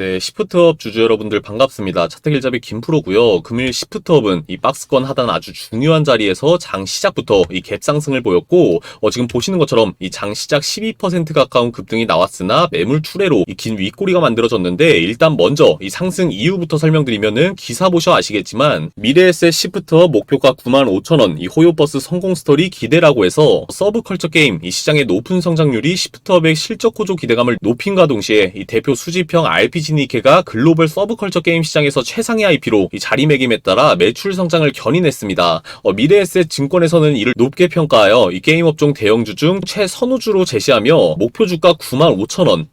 네, 시프트업 주주 여러분들 반갑습니다. 차트길잡이 김프로고요. 금일 시프트업은 이 박스권 하단 아주 중요한 자리에서 장 시작부터 이 갭 상승을 보였고 어, 지금 보시는 것처럼 이 장 시작 12% 가까운 급등이 나왔으나 매물 추례로 이 긴 윗꼬리가 만들어졌는데 일단 먼저 이 상승 이유부터 설명드리면은 기사 보셔 아시겠지만 미래에셋 시프트업 목표가 95,000원 이 호요버스 성공 스토리 기대라고 해서 서브컬처 게임 이 시장의 높은 성장률이 시프트업의 실적 구조 기대감을 높인과 동시에 이 대표 수집형 RPG 니케가 글로벌 서브컬처 게임 시장에서 최상의 IP로 이 자리매김에 따라 매출 성장을 견인했습니다. 어, 미래에셋 증권에서는 이를 높게 평가하여 이 게임 업종 대형주 중 최선우주로 제시하며 목표 주가 95,000원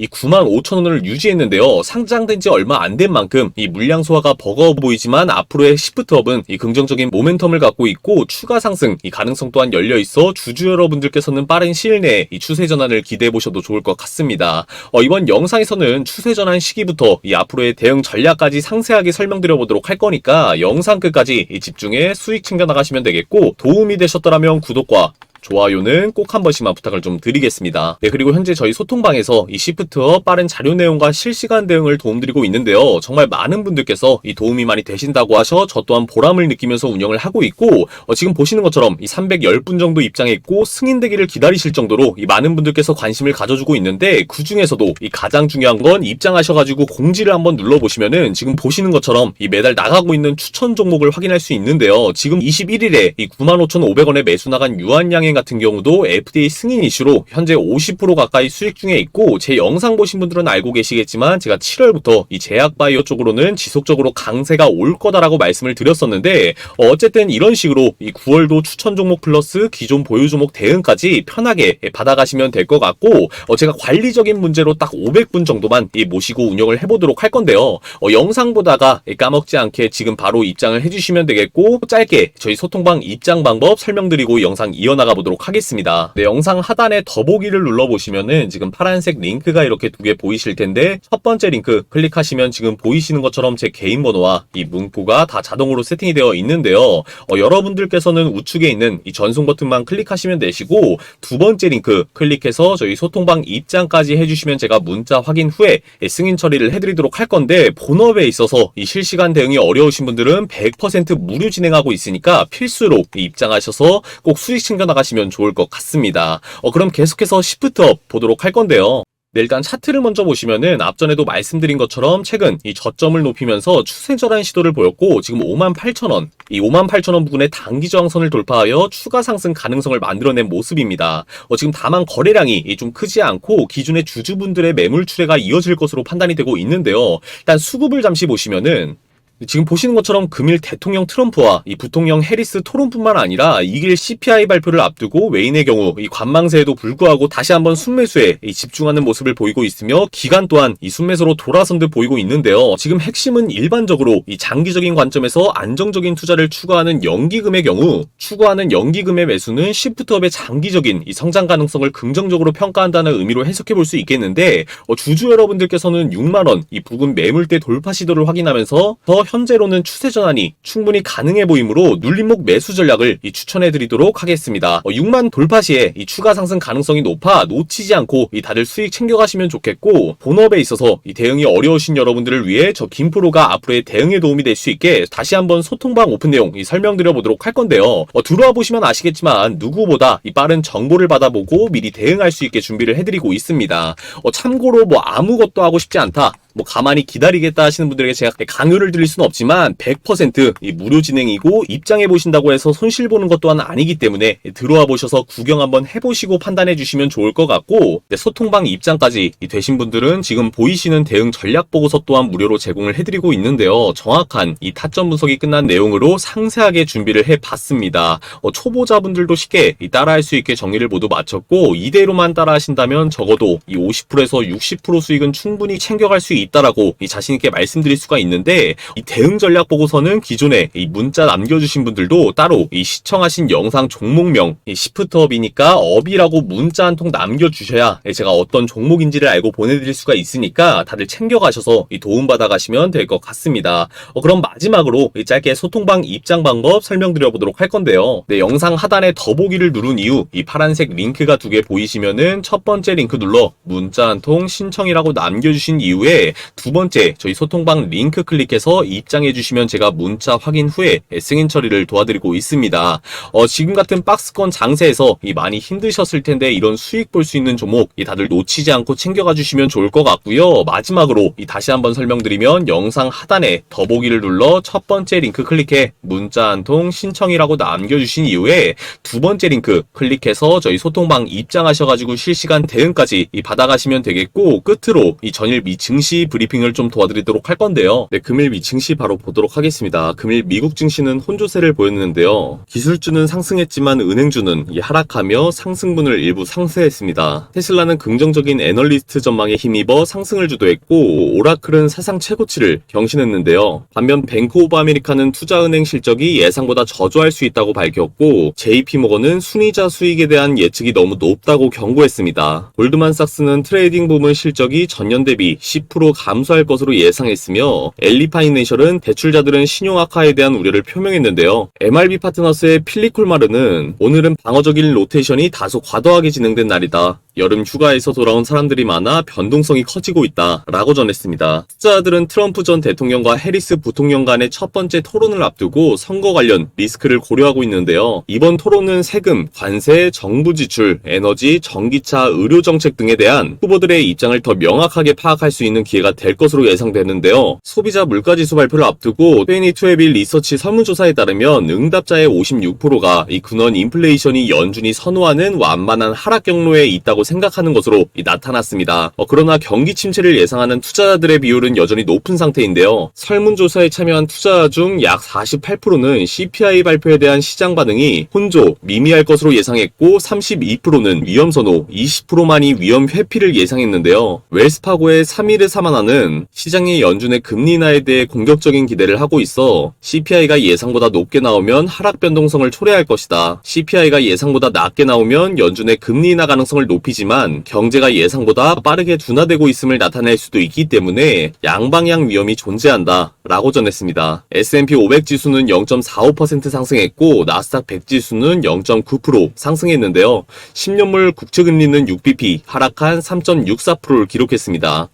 이 9만 5천 원을 유지했는데요. 상장된 지 얼마 안 된 만큼 이 물량 소화가 버거워 보이지만 앞으로의 시프트업은 이 긍정적인 모멘텀을 갖고 있고 추가 상승 이 가능성 또한 열려 있어 주주 여러분들께서는 빠른 시일 내에 이 추세 전환을 기대해 보셔도 좋을 것 같습니다. 어, 이번 영상에서는 추세 전환 시기부터 이 앞으로의 대응 전략까지 상세하게 설명드려 보도록 할 거니까 영상 끝까지 이 집중해 수익 챙겨 나가시면 되겠고 도움이 되셨더라면 구독과 좋아요는 꼭 한 번씩만 부탁을 좀 드리겠습니다. 네, 그리고 현재 저희 소통방에서 이 시프트업 빠른 자료 내용과 실시간 대응을 도움드리고 있는데요. 정말 많은 분들께서 이 도움이 많이 되신다고 하셔 저 또한 보람을 느끼면서 운영을 하고 있고 어, 지금 보시는 것처럼 이 310분 정도 입장했고 승인되기를 기다리실 정도로 이 많은 분들께서 관심을 가져주고 있는데 그 중에서도 이 가장 중요한 건 입장하셔가지고 공지를 한번 눌러보시면은 지금 보시는 것처럼 이 매달 나가고 있는 추천 종목을 확인할 수 있는데요. 지금 21일에 이 95,500원에 매수 나간 유한양행 같은 경우도 FDA 승인 이슈로 현재 50% 가까이 수익 중에 있고 제 영상 보신 분들은 알고 계시겠지만 제가 7월부터 이 제약 바이오 쪽으로는 지속적으로 강세가 올 거다라고 말씀을 드렸었는데 어, 어쨌든 이런 식으로 이 9월도 추천 종목 플러스 기존 보유 종목 대응까지 편하게 받아가시면 될 것 같고 어, 제가 관리적인 문제로 딱 500분 정도만 이 모시고 운영을 해보도록 할 건데요. 어, 영상 보다가 까먹지 않게 지금 바로 입장을 해주시면 되겠고 짧게 저희 소통방 입장 방법 설명드리고 영상 이어나가 보도록 하겠습니다. 네, 영상 하단에 더보기를 눌러보시면은 지금 파란색 링크가 이렇게 두 개 보이실 텐데 첫 번째 링크 클릭하시면 지금 보이시는 것처럼 제 개인 번호와 이 문구가 다 자동으로 세팅이 되어 있는데요. 어, 여러분들께서는 우측에 있는 이 전송 버튼만 클릭하시면 되시고 두 번째 링크 클릭해서 저희 소통방 입장까지 해주시면 제가 문자 확인 후에 승인 처리를 해드리도록 할 건데 본업에 있어서 이 실시간 대응이 어려우신 분들은 100% 무료 진행하고 있으니까 필수로 입장하셔서 꼭 수익 챙겨 나가시 면 좋을 것 같습니다. 어, 그럼 계속해서 시프트업 보도록 할 건데요. 네, 일단 차트를 먼저 보시면은 앞전에도 말씀드린 것처럼 최근 이 저점을 높이면서 추세 전환 시도를 보였고 지금 58,000원, 이 58,000원 부근의 단기 저항선을 돌파하여 추가 상승 가능성을 만들어낸 모습입니다. 어, 지금 다만 거래량이 좀 크지 않고 기존의 주주분들의 매물 추례가 이어질 것으로 판단이 되고 있는데요. 일단 수급을 잠시 보시면은 지금 보시는 것처럼 금일 대통령 트럼프와 이 부통령 해리스 토론뿐만 아니라 이길 CPI 발표를 앞두고 외인의 경우 이 관망세에도 불구하고 다시 한번 순매수에 집중하는 모습을 보이고 있으며 기간 또한 이 순매수로 돌아선 듯 보이고 있는데요. 지금 핵심은 일반적으로 이 장기적인 관점에서 안정적인 투자를 추구하는 연기금의 경우 추구하는 연기금의 매수는 시프트업의 장기적인 이 성장 가능성을 긍정적으로 평가한다는 의미로 해석해 볼 수 있겠는데 어, 주주 여러분들께서는 6만 원이 부근 매물대 돌파 시도를 확인하면서 더 현재로는 추세 전환이 충분히 가능해 보이므로 눌림목 매수 전략을 추천해 드리도록 하겠습니다. 어, 6만 돌파 시에 이 추가 상승 가능성이 높아 놓치지 않고 이 다들 수익 챙겨가시면 좋겠고 본업에 있어서 이 대응이 어려우신 여러분들을 위해 저 김프로가 앞으로의 대응에 도움이 될 수 있게 다시 한번 소통방 오픈 내용 이 설명드려 보도록 할 건데요. 어, 들어와 보시면 아시겠지만 누구보다 이 빠른 정보를 받아보고 미리 대응할 수 있게 준비를 해드리고 있습니다. 어, 참고로 뭐 아무것도 하고 싶지 않다. 뭐 가만히 기다리겠다 하시는 분들에게 제가 강요를 드릴 수는 없지만 100%이 무료 진행이고 입장해 보신다고 해서 손실 보는 것 또한 아니기 때문에 들어와 보셔서 구경 한번 해보시고 판단해 주시면 좋을 것 같고 소통방 입장까지 되신 분들은 지금 보이시는 대응 전략 보고서 또한 무료로 제공을 해드리고 있는데요. 정확한 이 타점 분석이 끝난 내용으로 상세하게 준비를 해봤습니다. 어, 초보자분들도 쉽게 따라할 수 있게 정리를 모두 마쳤고 이대로만 따라하신다면 적어도 이 50%에서 60% 수익은 충분히 챙겨갈 수 있다. 있다라고 자신 있게 말씀드릴 수가 있는데 이 대응 전략 보고서는 기존에 이 문자 남겨주신 분들도 따로 이 시청하신 영상 종목명 이 시프트업이니까 업이라고 문자 한 통 남겨주셔야 제가 어떤 종목인지를 알고 보내드릴 수가 있으니까 다들 챙겨가셔서 이 도움 받아 가시면 될 것 같습니다. 어, 그럼 마지막으로 이 짧게 소통방 입장 방법 설명드려 보도록 할 건데요. 네, 영상 하단에 더보기를 누른 이후 이 파란색 링크가 두 개 보이시면은 첫 번째 링크 눌러 문자 한 통 신청이라고 남겨주신 이후에 두 번째 저희 소통방 링크 클릭해서 입장해 주시면 제가 문자 확인 후에 승인 처리를 도와드리고 있습니다. 어, 지금 같은 박스권 장세에서 이 많이 힘드셨을 텐데 이런 수익 볼 수 있는 종목 이 다들 놓치지 않고 챙겨가 주시면 좋을 것 같고요. 마지막으로 이 다시 한번 설명드리면 영상 하단에 더보기를 눌러 첫 번째 링크 클릭해 문자 한 통 신청이라고 남겨주신 이후에 두 번째 링크 클릭해서 저희 소통방 입장하셔가지고 실시간 대응까지 이 받아가시면 되겠고 끝으로 이 전일 미 증시 브리핑을 좀 도와드리도록 할 건데요. 네, 금일 미 증시 바로 보도록 하겠습니다. 금일 미국 증시는 혼조세를 보였는데요. 기술주는 상승했지만 은행주는 이 하락하며 상승분을 일부 상쇄했습니다. 테슬라는 긍정적인 애널리스트 전망에 힘입어 상승을 주도했고 오라클은 사상 최고치를 경신했는데요. 반면 뱅크 오브 아메리카는 투자은행 실적이 예상보다 저조할 수 있다고 밝혔고 JP모건은 순이자 수익에 대한 예측이 너무 높다고 경고했습니다. 골드만삭스는 트레이딩 부문 실적이 전년 대비 10% 감소할 것으로 예상했으며 엘리파이내셜은 대출자들은 신용 악화에 대한 우려를 표명했는데요. MRB 파트너스의 필리콜마르는 오늘은 방어적인 로테이션이 다소 과도하게 진행된 날이다. 여름 휴가에서 돌아온 사람들이 많아 변동성이 커지고 있다. 라고 전했습니다. 투자자들은 트럼프 전 대통령과 해리스 부통령 간의 첫 번째 토론을 앞두고 선거 관련 리스크를 고려하고 있는데요. 이번 토론은 세금, 관세, 정부 지출, 에너지, 전기차, 의료 정책 등에 대한 후보들의 입장을 더 명확하게 파악할 수 있는 기회가 될 것으로 예상되는데요. 소비자 물가지수 발표를 앞두고 22의 리서치 설문조사에 따르면 응답자의 56%가 이 근원 인플레이션이 연준이 선호하는 완만한 하락 경로에 있다고 생각하는 것으로 이 나타났습니다. 어, 그러나 경기 침체를 예상하는 투자자들의 비율은 여전히 높은 상태인데요. 설문조사에 참여한 투자자 중 약 48%는 CPI 발표에 대한 시장 반응이 혼조, 미미할 것으로 예상했고 32%는 위험 선호, 20%만이 위험 회피를 예상했는데요. 웰스파고의 3일의 사마나는 시장의 연준의 금리 인하에 대해 공격적인 기대를 하고 있어 CPI가 예상보다 높게 나오면 하락 변동성을 초래할 것이다. CPI가 예상보다 낮게 나오면 연준의 금리 인하 가능성을 높이지 만 경제가 예상보다 빠르게 둔화되고 있음을 나타낼 수도 있기 때문에 양방향 위험이 존재한다. 라고 전했습니다. S&P 500 지수는 0.45% 상승했고 나스닥 100 지수는 0.9% 상승했는데요. 10년물 국채금리는 6bp 하락한 3.64%를 기록했습니다.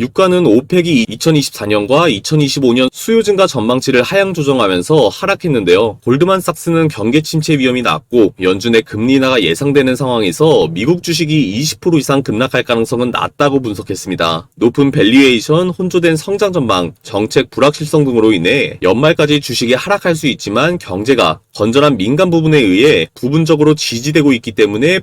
유가는 오펙이 2024년과 2025년 수요 증가 전망치를 하향 조정하면서 하락했는데요. 골드만삭스는 경계 침체 위험이 낮고 연준의 금리 인하가 예상되는 상황에서 미국 주식이 20% 이상 급락할 가능성은 낮다고 분석했습니다. 높은 밸류에이션, 혼조된 성장 전망, 정책 불확실성 등으로 인해 연말까지 주식이 하락할 수 있지만 경제가 건전한 민간 부분에 의해 부분적으로 지지되고 있기 때문에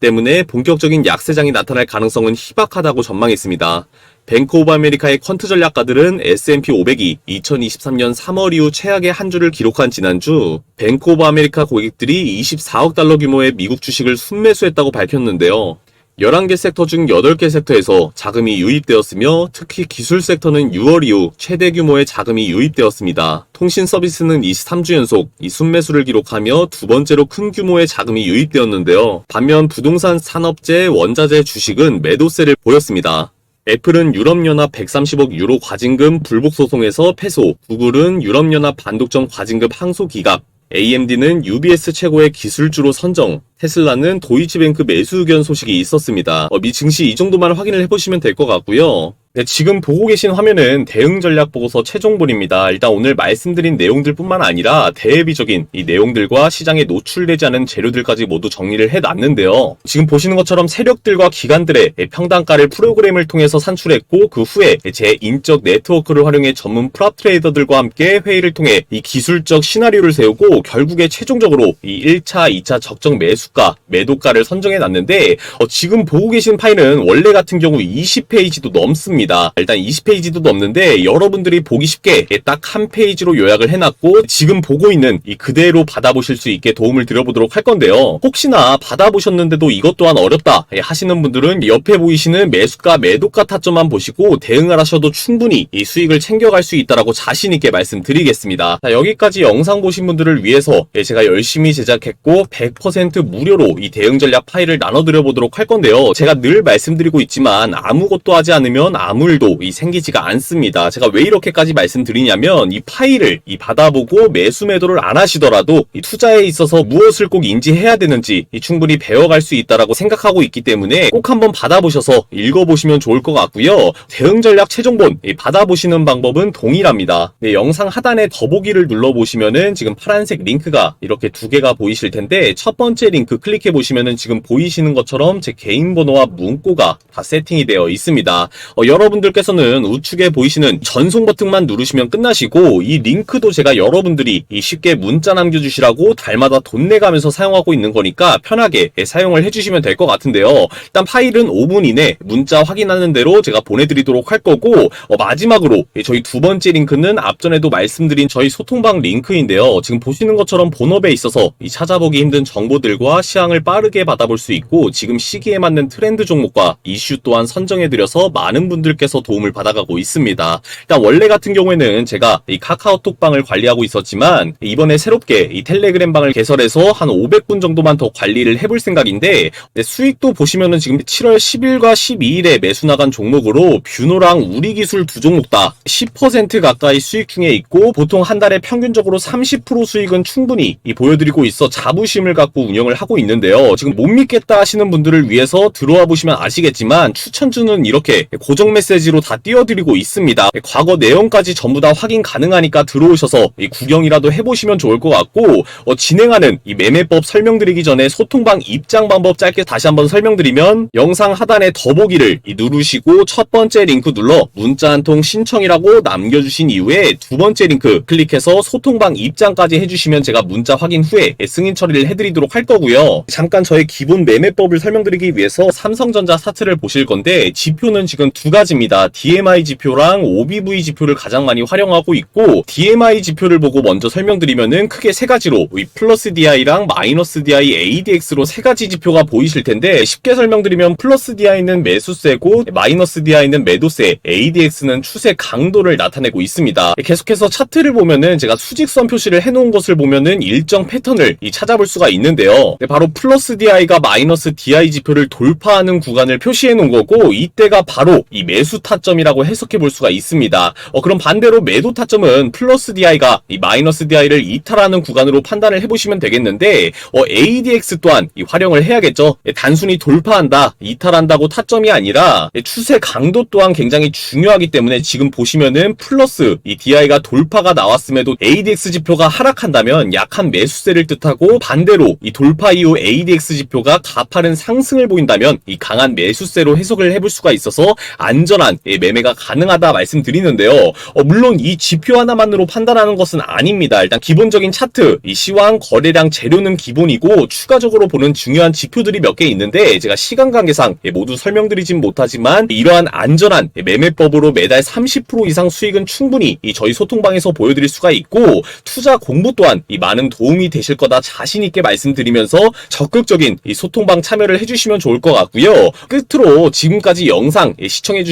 때문에 본격적인 약세장이 나타날 가능성은 희박하다고 전망했습니다. 뱅크 오브 아메리카의 퀀트 전략가들은 S&P 500이 2023년 3월 이후 최악의 한 주를 기록한 지난주 뱅크 오브 아메리카 고객들이 24억 달러 규모의 미국 주식을 순매수했다고 밝혔는데요. 11개 섹터 중 8개 섹터에서 자금이 유입되었으며 특히 기술 섹터는 6월 이후 최대 규모의 자금이 유입되었습니다. 통신 서비스는 23주 연속 이 순매수를 기록하며 두 번째로 큰 규모의 자금이 유입되었는데요. 반면 부동산 산업재 원자재 주식은 매도세를 보였습니다. 애플은 유럽연합 130억 유로 과징금 불복 소송에서 패소, 구글은 유럽연합 반독점 과징금 항소 기각, AMD는 UBS 최고의 기술주로 선정, 테슬라는 도이치뱅크 매수 의견 소식이 있었습니다. 어, 미 증시 이 정도만 확인을 해보시면 될 것 같고요. 네, 지금 보고 계신 화면은 대응 전략 보고서 최종본입니다. 일단 오늘 말씀드린 내용들뿐만 아니라 대비적인 이 내용들과 시장에 노출되지 않은 재료들까지 모두 정리를 해놨는데요. 지금 보시는 것처럼 세력들과 기관들의 평단가를 프로그램을 통해서 산출했고 그 후에 제 인적 네트워크를 활용해 전문 프랍 트레이더들과 함께 회의를 통해 이 기술적 시나리오를 세우고 결국에 최종적으로 이 1차, 2차 적정 매수가, 매도가를 선정해 놨는데 어, 지금 보고 계신 파일은 원래 같은 경우 20페이지도 넘습니다. 일단 20페이지도 넘는데 여러분들이 보기 쉽게 딱 한 페이지로 요약을 해놨고 지금 보고 있는 이 그대로 받아보실 수 있게 도움을 드려보도록 할 건데요. 혹시나 받아보셨는데도 이것 또한 어렵다 하시는 분들은 옆에 보이시는 매수가, 매도가 타점만 보시고 대응을 하셔도 충분히 이 수익을 챙겨갈 수 있다라고 자신 있게 말씀드리겠습니다. 자, 여기까지 영상 보신 분들을 위해서 제가 열심히 제작했고 100% 무료로 이 대응 전략 파일을 나눠드려 보도록 할 건데요. 제가 늘 말씀드리고 있지만 아무것도 하지 않으면 아무 일도 이 생기지가 않습니다. 제가 왜 이렇게까지 말씀드리냐면 이 파일을 이 받아보고 매수 매도를 안 하시더라도 이 투자에 있어서 무엇을 꼭 인지해야 되는지 이 충분히 배워갈 수 있다라고 생각하고 있기 때문에 꼭 한번 받아보셔서 읽어보시면 좋을 것 같고요. 대응 전략 최종본 이 받아보시는 방법은 동일합니다. 네, 영상 하단에 더보기를 눌러보시면은 지금 파란색 링크가 이렇게 두 개가 보이실 텐데 첫 번째 링크 클릭해 보시면은 지금 보이시는 것처럼 제 개인 번호와 문구가 다 세팅이 되어 있습니다. 어, 여러분들께서는 우측에 보이시는 전송 버튼만 누르시면 끝나시고 이 링크도 제가 여러분들이 이 쉽게 문자 남겨주시라고 달마다 돈 내가면서 사용하고 있는 거니까 편하게 예, 사용을 해주시면 될 것 같은데요. 일단 파일은 5분 이내 문자 확인하는 대로 제가 보내드리도록 할 거고 어, 마지막으로 예, 저희 두 번째 링크는 앞전에도 말씀드린 저희 소통방 링크인데요. 지금 보시는 것처럼 본업에 있어서 이 찾아보기 힘든 정보들과 시황을 빠르게 받아볼 수 있고 지금 시기에 맞는 트렌드 종목과 이슈 또한 선정해드려서 많은 분들 께서 도움을 받아가고 있습니다. 일단 원래 같은 경우에는 제가 이 카카오톡 방을 관리하고 있었지만 이번에 새롭게 이 텔레그램 방을 개설해서 한 500분 정도만 더 관리를 해볼 생각인데 네, 수익도 보시면은 지금 7월 10일과 12일에 매수 나간 종목으로 뷰노랑 우리기술 두 종목 다 10% 가까이 수익 중에 있고 보통 한 달에 평균적으로 30% 수익은 충분히 이 보여드리고 있어 자부심을 갖고 운영을 하고 있는데요. 지금 못 믿겠다 하시는 분들을 위해서 들어와 보시면 아시겠지만 추천주는 이렇게 고정 메시지로 다 띄워드리고 있습니다. 과거 내용까지 전부 다 확인 가능하니까 들어오셔서 이 구경이라도 해보시면 좋을 것 같고 어, 진행하는 이 매매법 설명드리기 전에 소통방 입장 방법 짧게 다시 한번 설명드리면 영상 하단에 더보기를 이 누르시고 첫 번째 링크 눌러 문자 한 통 신청이라고 남겨주신 이후에 두 번째 링크 클릭해서 소통방 입장까지 해주시면 제가 문자 확인 후에 승인 처리를 해드리도록 할 거고요. 잠깐 저의 기본 매매법을 설명드리기 위해서 삼성전자 사트를 보실 건데 지표는 지금 두 가지 입니다. DMI 지표랑 OBV 지표를 가장 많이 활용하고 있고 DMI 지표를 보고 먼저 설명드리면은 크게 세 가지로 이 플러스 DI랑 마이너스 DI, ADX로 세 가지 지표가 보이실 텐데 쉽게 설명드리면 플러스 DI는 매수세고 마이너스 DI는 매도세, ADX는 추세 강도를 나타내고 있습니다. 계속해서 차트를 보면은 제가 수직선 표시를 해놓은 것을 보면은 일정 패턴을 이 찾아볼 수가 있는데요. 네, 바로 플러스 DI가 마이너스 DI 지표를 돌파하는 구간을 표시해 놓은 거고 이때가 바로 이 매수 타점이라고 해석해 볼 수가 있습니다. 어, 그럼 반대로 매도 타점은 플러스 DI가 이 마이너스 DI를 이탈하는 구간으로 판단을 해보시면 되겠는데 어, ADX 또한 이 활용을 해야겠죠. 예, 단순히 돌파한다, 이탈한다고 타점이 아니라 예, 추세 강도 또한 굉장히 중요하기 때문에 지금 보시면은 플러스 이 DI가 돌파가 나왔음에도 ADX 지표가 하락한다면 약한 매수세를 뜻하고 반대로 이 돌파 이후 ADX 지표가 가파른 상승을 보인다면 이 강한 매수세로 해석을 해볼 수가 있어서 안 전한 예, 매매가 가능하다 말씀드리는데요. 어, 물론 이 지표 하나만으로 판단하는 것은 아닙니다. 일단 기본적인 차트, 이 시황, 거래량, 재료는 기본이고 추가적으로 보는 중요한 지표들이 몇 개 있는데 제가 시간 관계상 예, 모두 설명드리진 못하지만 이러한 안전한 예, 매매법으로 매달 30% 이상 수익은 충분히 이 저희 소통방에서 보여드릴 수가 있고 투자 공부 또한 이 많은 도움이 되실 거다 자신 있게 말씀드리면서 적극적인 이 소통방 참여를 해주시면 좋을 것 같고요. 끝으로 지금까지 영상 예,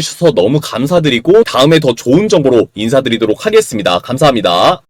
시청해주셔서 너무 감사드리고 다음에 더 좋은 정보로 인사드리도록 하겠습니다. 감사합니다.